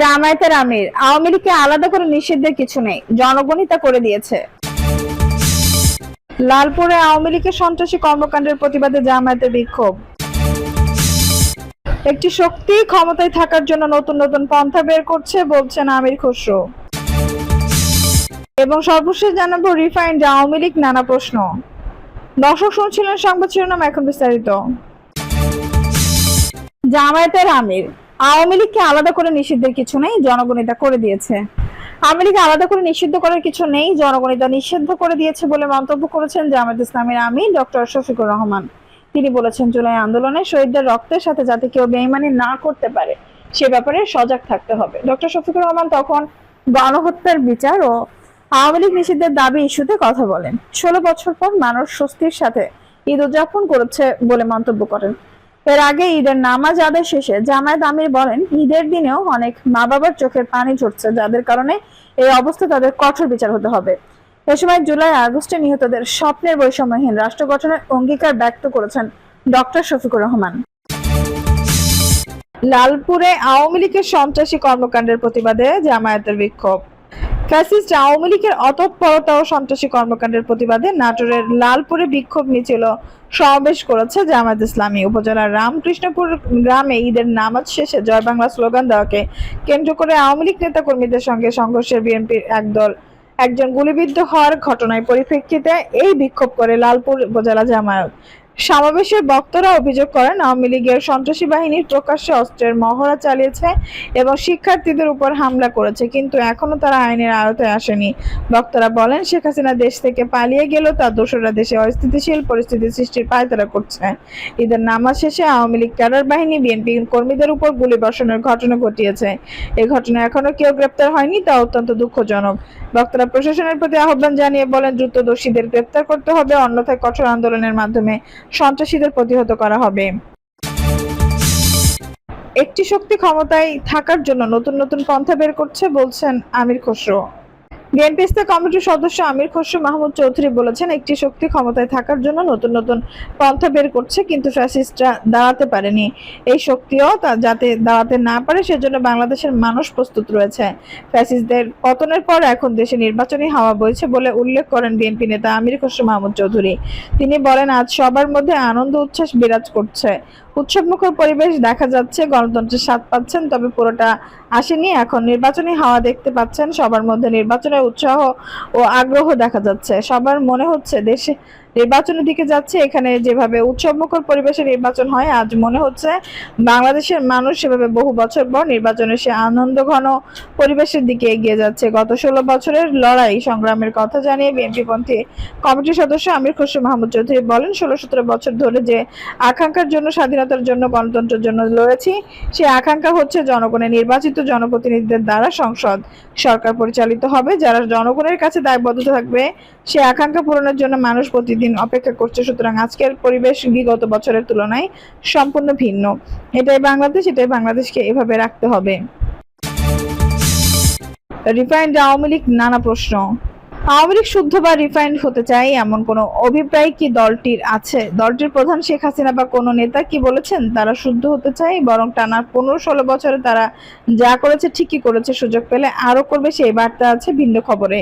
জামায়াতের আমির আওয়ামী লীগকে আলাদা করে নিষিদ্ধের কিছু নেই, জনগণই তা করে দিয়েছে। লালপুরে আওয়ামী লীগের সন্ত্রাসী কর্মকাণ্ডের প্রতিবাদে জামায়াতের বিক্ষোভ। একটি শক্তি ক্ষমতায় থাকার জন্য নতুন নতুন পন্থা বের করছে, বলছেন আমির খসরু। এবং সর্বশেষ জানাব রিফাইন্ড আওয়ামী লীগ নানা প্রশ্ন। দর্শক শুনছিলেন সংবাদ শিরোনাম এখন বিস্তারিত। জামায়াতের আমির আওয়ামী লীগকে আলাদা করে নিষিদ্ধের কিছু নেই জনগণ এটা করে দিয়েছে। আওয়ামী লীগকে আলাদা করে নিষিদ্ধ করার কিছু নেই জনগণ এটা নিষিদ্ধ করে দিয়েছে বলে মন্তব্য করেছেন জামায়াত ইসলামের আমি ডক্টর শফিকুর রহমান। তিনি বলেছেন, জুলাই আন্দোলনে শহীদদের রক্তের সাথে যাতে কেউ বেইমানি না করতে পারে, সে ব্যাপারে সজাগ থাকতে হবে। ডক্টর শফিকুর রহমান তখন গণহত্যার বিচার ও আওয়ামী লীগ নিষিদ্ধের দাবি ইস্যুতে কথা বলেন। ষোলো বছর পর মানুষ স্বস্তির সাথে ঈদ উদযাপন করেছে বলে মন্তব্য করেন। এর আগে ঈদের নামাজ আদায় শেষে জামায়াত আমির বলেন, ঈদের দিনেও অনেক মা বাবার চোখের পানি ঝরছে, যাদের কারণে এই অবস্থা তাদের কঠোর বিচার হতে হবে। এ সময় জুলাই আগস্টে নিহতদের স্বপ্নের বৈষম্যহীন রাষ্ট্র গঠনের অঙ্গীকার ব্যক্ত করেছেন ডক্টর শফিকুর রহমান। লালপুরে আওয়ামী লীগের সন্ত্রাসী কর্মকাণ্ডের প্রতিবাদে জামায়াতের বিক্ষোভ। ফ্যাসিস্ট আওয়ামী লীগের অতৎপরতা ও সন্ত্রাসী কর্মকাণ্ডের প্রতিবাদে নাটোরের লালপুরে বিক্ষোভ মিছিল সমাবেশ করেছে জামায়াত ইসলামী উপজেলার রামকৃষ্ণপুর গ্রামে ঈদের নামাজ শেষে জয় বাংলা স্লোগান দেওয়াকে কেন্দ্র করে আওয়ামী লীগ নেতা কর্মীদের সঙ্গে সংঘর্ষের বিএনপির একদল, একজন গুলিবিদ্ধ হওয়ার ঘটনায় পরিপ্রেক্ষিতে এই বিক্ষোভ করে লালপুর উপজেলা জামায়াত। সমাবেশে বক্তারা অভিযোগ করেন, আওয়ামী লীগের সন্ত্রাসী বাহিনীর প্রকাশ্যে অস্ত্রের মহড়া চালিয়েছে এবং শিক্ষার্থীদের উপর হামলা করেছে, কিন্তু এখনও তারা আইনের আওতায় আসেনি। বক্তারা বলেন, শেখ হাসিনা দেশ থেকে পালিয়ে গেলেও তার দোষরা দেশে অস্থিতিশীল পরিস্থিতি সৃষ্টির পায়তারা করছে। ঈদের নামাজ শেষে আওয়ামী লীগ ক্যাডার বাহিনী বিএনপি কর্মীদের উপর গুলি বর্ষণের ঘটনা ঘটিয়েছে। এই ঘটনা এখনও কেউ গ্রেপ্তার হয়নি, তা অত্যন্ত দুঃখজনক। বক্তারা প্রশাসনের প্রতি আহ্বান জানিয়ে বলেন দ্রুত দোষীদের গ্রেপ্তার করতে হবে, অন্যথায় কঠোর আন্দোলনের মাধ্যমে সন্ত্রাসীদের প্রতিহত করা হবে। একটি শক্তি ক্ষমতায় থাকার জন্য নতুন নতুন পন্থা বের করছে, বলছেন আমির খসরু। বিএনপি কমিটির সদস্য আমির খসরু মাহমুদ চৌধুরী বলেছেন, একটি শক্তি ক্ষমতায় থাকার জন্য নতুন নতুন পন্থা বের করছে, কিন্তু ফ্যাসিস্টরা দাঁড়াতে পারেনি। এই শক্তিও তা যাতে দাঁড়াতে না পারে, সেজন্য বাংলাদেশের মানুষ প্রস্তুত রয়েছে। ফ্যাসিস্টদের পতনের পর এখন দেশে নির্বাচনী হাওয়া বইছে বলে উল্লেখ করেন বিএনপি নেতা আমির খসরু মাহমুদ চৌধুরী। তিনি বলেন, আজ সবার মধ্যে আনন্দ, উচ্ছ্বাস বিরাজ করছে। উৎসবমুখর পরিবেশ দেখা যাচ্ছে, গণতন্ত্রের স্বাদ পাচ্ছেন, তবে পুরোটা আসেনি। এখন নির্বাচনী হাওয়া দেখতে পাচ্ছেন, সবার মধ্যে নির্বাচনের উৎসাহ ও আগ্রহ দেখা যাচ্ছে। সবার মনে হচ্ছে দেশে নির্বাচনের দিকে যাচ্ছে। এখানে যেভাবে উৎসবমুখর পরিবেশে নির্বাচন হয়, আজ মনে হচ্ছে বাংলাদেশের মানুষ সেভাবে বহু বছর পর নির্বাচনের সে আনন্দ ঘন পরিবেশের দিকে এগিয়ে যাচ্ছে। গত ষোলো বছরের লড়াই সংগ্রামের কথা জানিয়ে বিএনপিপন্থী কমিটির সদস্য আমির খসরু মাহমুদ চৌধুরী বলেন, ষোলো সতেরো বছর ধরে যে আকাঙ্ক্ষার জন্য, স্বাধীনতার জন্য, গণতন্ত্রের জন্য লড়েছি, সে আকাঙ্ক্ষা হচ্ছে জনগণের নির্বাচিত জনপ্রতিনিধিদের দ্বারা সংসদ সরকার পরিচালিত হবে। যারা জনগণের কাছে দায়বদ্ধ থাকবে, সে আকাঙ্ক্ষা পূরণের জন্য মানুষ প্রতিদিন অপেক্ষা করছে, সুতরাং আজকের পরিবেশ বিগত বছরের তুলনায় সম্পূর্ণ ভিন্ন। এটাই বাংলাদেশ, এটাই বাংলাদেশকে এভাবে রাখতে হবে। রিফাইন্ড আওয়ামী লীগ, নানা প্রশ্ন। আওয়ামী লীগ শুদ্ধ বা রিফাইন্ড হতে চায় এমন কোনো অভিপ্রায় কি দলটির আছে? দলটির প্রধান শেখ হাসিনা বা কোনো নেতা কি বলেছেন তারা শুদ্ধ হতে চায়? বরং টানা পনেরো ষোলো বছরে তারা যা করেছে ঠিকই করেছে, সুযোগ পেলে আরও করবে সেই বার্তা আছে ভিন্ন খবরে।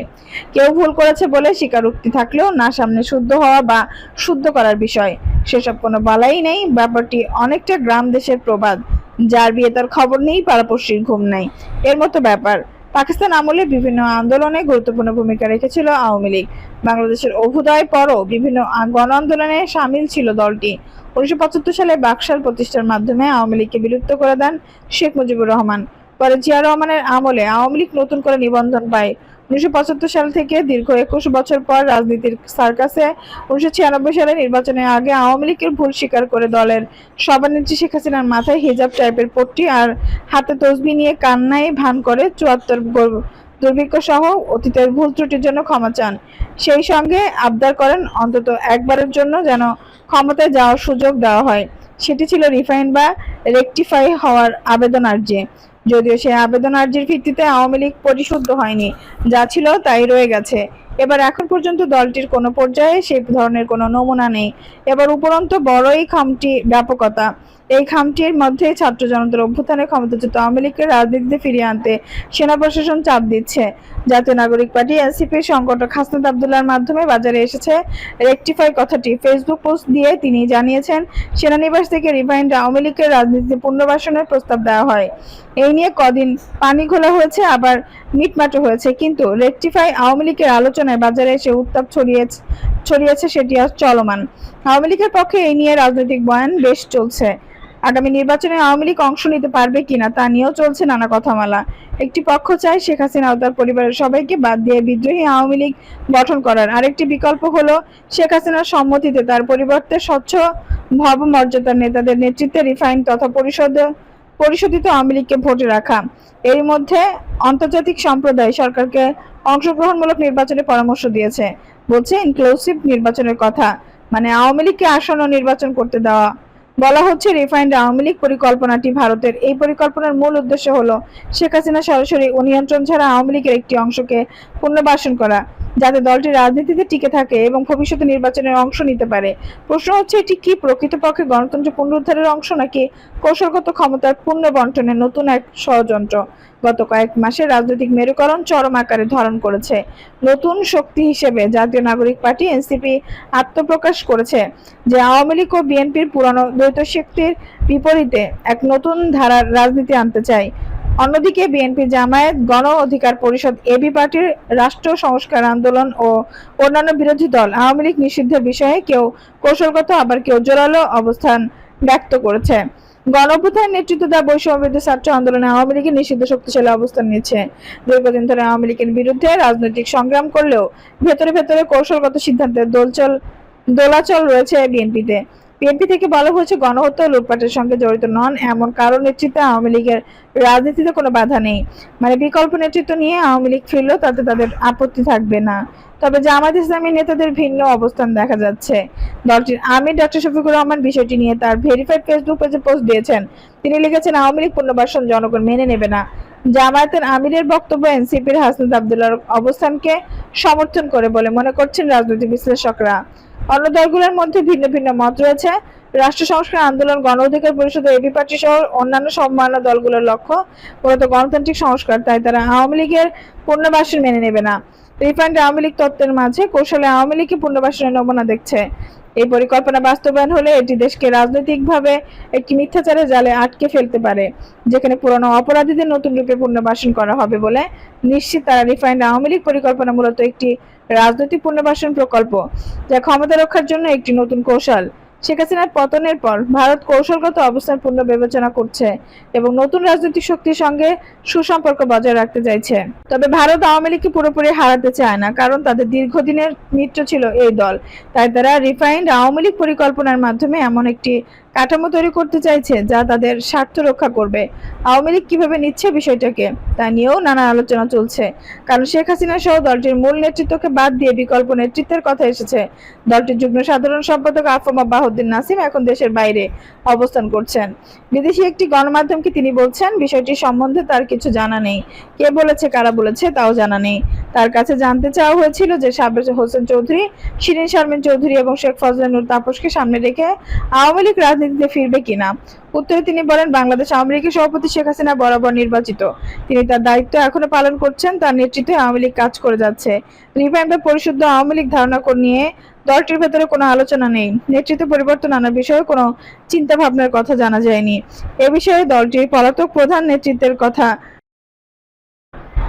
কেউ ভুল করেছে বলে স্বীকারোক্তি থাকলেও না সামনে শুদ্ধ হওয়া বা শুদ্ধ করার বিষয়। সেসব কোনো বালাই নেই। ব্যাপারটি অনেকটা গ্রাম দেশের প্রবাদ। যার বিয়ে তার খবর নেই, পাড়াপড়শির ঘুম নাই। এর মতো ব্যাপার। পাকিস্তান আমলে বিভিন্ন আন্দোলনে গুরুত্বপূর্ণ ভূমিকা রেখেছিল আওয়ামী লীগ। বাংলাদেশের অভ্যুদয় পরও বিভিন্ন গণ আন্দোলনে সামিল ছিল দলটি। উনিশশো পঁচাত্তর সালে বাকশাল প্রতিষ্ঠার মাধ্যমে আওয়ামী লীগকে বিলুপ্ত করে দেন শেখ মুজিবুর রহমান। পরে জিয়া রহমানের আমলে আওয়ামী লীগ নতুন করে নিবন্ধন পায় উনিশশো পঁচাত্তর সাল থেকে দীর্ঘ একুশ বছর পর রাজনীতির সার্কাসে উনিশশো ছিয়ানব্বই সালে নির্বাচনের আগে আওয়ামী লীগের ভুল স্বীকার করে দলের সভানেত্রী শেখ হাসিনার মাথায় হিজাব টাইপের পট্টি আর হাতে তসবি নিয়ে কান্নায় ভান করে চুয়াত্তর দুর্ভিক্ষ সহ অতীতের ভুল ত্রুটির জন্য ক্ষমা চান। সেই সঙ্গে আবদার করেন অন্তত একবারের জন্য যেন ক্ষমতায় যাওয়ার সুযোগ দেওয়া হয়। সেটি ছিল রিফাইন বা রেকটিফাই হওয়ার আবেদন আর্জি। যদিও সে আবেদন আর্জির ভিত্তিতে আওয়ামী লীগ পরিশুদ্ধ হয়নি যা ছিল তাই রয়ে গেছে। এবার এখন পর্যন্ত দলটির কোনো পর্যায়ে সেই ধরনের কোনো নমুনা নেই। এবার উপরন্ত বড়ই খামটি ব্যাপকতা। এই খামটির মধ্যে ছাত্র জনতার অভ্যুত্থানে ক্ষমতাচ্যুত আওয়ামী লীগকে রাজনীতিতে ফিরিয়ে আনতে সেনা প্রশাসন চাপ দিচ্ছে। জাতীয় নাগরিক পার্টি এনসিপির সংগঠক হাসনাত আবদুল্লার মাধ্যমে বাজারে এসেছে রেকটিফাই কথাটি। ফেসবুক পোস্ট দিয়ে তিনি জানিয়েছেন, সেনানিবাস থেকে রিভাইন্ড আওয়ামী লীগের রাজনীতিতে পুনর্বাসনের প্রস্তাব দেওয়া হয়। এই নিয়ে কদিন পানি ঘোলা হয়েছে, আবার মিটমাটো হয়েছে, কিন্তু রেকটিফাই আওয়ামী লীগের আলোচনায় বাজারে এসে উত্তাপ ছড়িয়েছে ছড়িয়েছে সেটি আজ চলমান। আওয়ামী লীগের পক্ষে এই নিয়ে রাজনৈতিক বয়ান বেশ চলছে। আগামী নির্বাচনে আওয়ামী লীগ অংশ নিতে পারবে কিনা তা নিয়েও চলছে নানা কথামালা। একটি পক্ষ চায় শেখ হাসিনা ও তার পরিবারের সবাইকে বাদ দিয়ে বিদ্রোহী আওয়ামী লীগ গঠন করার। আরেকটি বিকল্প হলো শেখ হাসিনার সম্মতিতে তার পরিবর্তে স্বচ্ছ, ভাবমর্যাদার নেতাদের নেতৃত্বে রিফাইন তথা পরিষদ পরিশোধিত আওয়ামী লীগকে ভোটে রাখা। এর মধ্যে আন্তর্জাতিক সম্প্রদায় সরকারকে অংশগ্রহণমূলক নির্বাচনে পরামর্শ দিয়েছে। বলছে ইনক্লুসিভ নির্বাচনের কথা। মানে আওয়ামী লীগকে আসন্ন নির্বাচন করতে দেওয়া বলা হচ্ছে রিফাইন্ড আওয়ামী লীগ পরিকল্পনাটি ভারতের। এই পরিকল্পনার মূল উদ্দেশ্য হলো শেখ হাসিনা সরাসরি ও নিয়ন্ত্রণ ছাড়া আওয়ামী লীগের একটি অংশকে পুনর্বাসন করা, যাতে দলটি রাজনীতিতে টিকে থাকে এবং ভবিষ্যতে নির্বাচনের অংশ নিতে পারে। প্রশ্ন হচ্ছে, এটি কি প্রকৃতপক্ষে গণতন্ত্র পুনরুদ্ধারের অংশ নাকি কৌশলগত ক্ষমতার পুনর্বন্টনের নতুন এক ষড়যন্ত্র? গত কয়েক মাসে রাজনৈতিক মেরুকরণ চরম আকারে ধারণ করেছে। নতুন শক্তি হিসেবে জাতীয় নাগরিক পার্টি এনসিপি আত্মপ্রকাশ করেছে, যে আওয়ামী লীগ ও বিএনপির পুরানো দ্বৈত শক্তির বিপরীতে এক নতুন ধারার রাজনীতি আনতে চায়। অন্যদিকে বিএনপি জামায়াত, গণ অধিকার পরিষদ, এবি পার্টির রাষ্ট্র সংস্কার আন্দোলন ও অন্যান্য বিরোধী দল আওয়ামী লীগ নিষিদ্ধের বিষয়ে কেউ কৌশলগত, আবার কেউ জোরালো অবস্থান ব্যক্ত করেছে। গণঅভ্যুত্থানের নেতৃত্ব দেওয়া বৈষম্যবিরোধী ছাত্র আন্দোলনে আওয়ামী লীগের নিষিদ্ধ শক্তিশালী অবস্থান নিয়েছে। দীর্ঘদিন ধরে আওয়ামী লীগের বিরুদ্ধে রাজনৈতিক সংগ্রাম করলেও ভেতরে ভেতরে কৌশলগত সিদ্ধান্তের দোলচল, দোলাচল রয়েছে বিএনপিতে। বিএনপি থেকে বলা হয়েছে গণহত্যা লুটপাটের সঙ্গে জড়িত নন, এমন কারও নেতৃত্বে আওয়ামী লীগের রাজনীতিতে কোনো বাধা নেই। মানে বিকল্প নেতৃত্ব নিয়ে আওয়ামী লীগ ফিরলেও তাতে তাদের আপত্তি থাকবে না। তবে জামাত ইসলামী নেতাদের ভিন্ন অবস্থান দেখা যাচ্ছে। দলটির আমির ডক্টর শফিকুর রহমান বিষয়টি নিয়ে তার ভেরিফাইড ফেসবুক পেজে পোস্ট দিয়েছেন। তিনি লিখেছেন, আওয়ামী লীগ পুনর্বাসন জনগণ মেনে নেবে না। জামায়াতের আমিরের বক্তব্য এনসিপির হাসনাত আবদুল্লাহর অবস্থানকে সমর্থন করে বলে মনে করছেন রাজনৈতিক বিশ্লেষকরা। অন্য দলগুলোর মধ্যে ভিন্ন ভিন্ন মত রয়েছে। রাষ্ট্র সংস্কার আন্দোলন, গণ অধিকার পরিষদ এবি পার্টি সহ অন্যান্য সম্মাননা দলগুলোর লক্ষ্য মূলত গণতান্ত্রিক সংস্কার, তাই তারা আওয়ামী লীগের পুনর্বাসন মেনে নেবে না। রিফান্ড আওয়ামী লীগ তত্ত্বের মাঝে কৌশলে আওয়ামী লীগকে পুনর্বাসনের নমুনা দেখছে। এই পরিকল্পনা বাস্তবায়ন হলে এটি দেশকে রাজনৈতিকভাবে একটি মিথ্যাচারের জালে আটকে ফেলতে পারে, যেখানে পুরনো অপরাধীদের নতুন রূপে পুনর্বাসন করা হবে বলে নিশ্চিত তারা রিফাইন্ড আওয়ামী লীগ পরিকল্পনা মূলত একটি রাজনৈতিক পুনর্বাসন প্রকল্প, যা ক্ষমতা রক্ষার জন্য একটি নতুন কৌশল। শেখ হাসিনার পতনের পর ভারত কৌশলগত অবস্থান পূর্ণ বিবেচনা করছে এবং নতুন রাজনৈতিক শক্তির সঙ্গে সুসম্পর্ক বজায় রাখতে চাইছে। তবে ভারত আওয়ামী লীগকে পুরোপুরি হারাতে চায় না, কারণ তাদের দীর্ঘদিনের মিত্র ছিল এই দল। তাই তারা রিফাইন্ড আওয়ামী লীগ পরিকল্পনার মাধ্যমে এমন একটি কাঠামো তৈরি করতে চাইছে, যা তাদের স্বার্থ রক্ষা করবে। আওয়ামী লীগ কীভাবে নিচ্ছে বিষয়টাকে, তা নিয়েও নানা আলোচনা চলছে। কারণ শেখ হাসিনা সহ দলটির মূল নেতৃত্বকে বাদ দিয়ে বিকল্প নেতৃত্বের কথা এসেছে। দলটির যুগ্ম সাধারণ সম্পাদক আফম বাহুদ্দিন নাসিম এখন দেশের বাইরে অবস্থান করছেন। বিদেশি একটি গণমাধ্যমকে তিনি বলছেন, বিষয়টি সম্বন্ধে তার কিছু জানা নেই। কে বলেছে, কারা বলেছে, তাও জানা নেই। তার কাছে জানতে চাওয়া হয়েছিল যে সাবের হোসেন চৌধুরী, শিরিন শারমিন চৌধুরী এবং শেখ ফজলানুর তাপসকে সামনে রেখে আওয়ামী লীগ রাজনীতিতে ফিরবে কিনা? উত্তরে তিনি বলেন, বাংলাদেশ আওয়ামী লীগের সভাপতি শেখ হাসিনা বরাবর নির্বাচিত। তিনি তার দায়িত্ব এখনও পালন করছেন, তার নেতৃত্বে আওয়ামী লীগ কাজ করে যাচ্ছে। রিভাইন্ড বা পরিশুদ্ধ আওয়ামী লীগ ধারণা নিয়ে দলটির ভেতরে কোনো আলোচনা নেই। নেতৃত্ব পরিবর্তন আনার বিষয়ে কোনো চিন্তা ভাবনার কথা জানা যায়নি। এ বিষয়ে দলটির পলাতক প্রধান নেতৃত্বের কথা